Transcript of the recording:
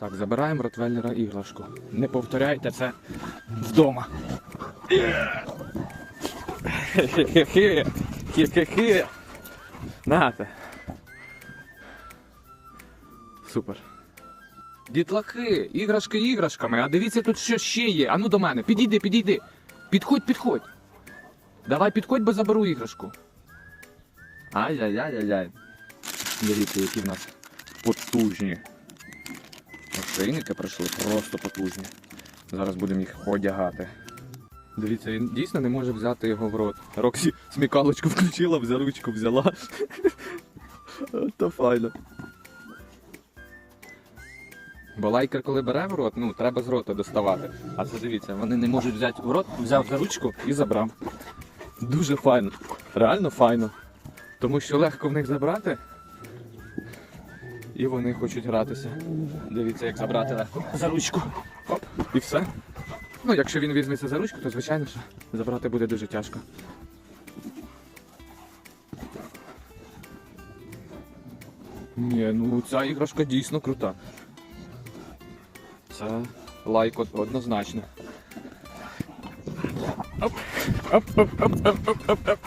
Так, забираємо ротвейлера іграшку. Не повторяйте це вдома. Хе-хе-хе. Хе-хе-хе. Нате. Супер. Дітлахи, іграшки іграшками, а дивіться тут що ще є. Ану до мене, підійди, підійди. Підходь, підходь. Давай підходь, бо заберу іграшку. Ай-яй-яй-яй-яй. Дивіться, які в нас потужні. Ошейники прийшли просто потужні. Зараз будемо їх одягати. Дивіться, він дійсно не може взяти його в рот. Роксі смікалочку включила, за ручку взяла. То файно. Бо лайкер, коли бере в рот, ну треба з рота доставати. А це дивіться, вони не можуть взяти в рот, взяв за ручку і забрав. Дуже файно. Реально файно. Тому що легко в них забрати. І вони хочуть гратися. Дивіться, як забрати легко. За ручку. Оп, і все. Ну, якщо він візьметься за ручку, то звичайно що забрати буде дуже тяжко. Ні, ну ця іграшка дійсно крута. Це лайк однозначно. Оп, оп, оп, оп, оп, оп, оп, оп.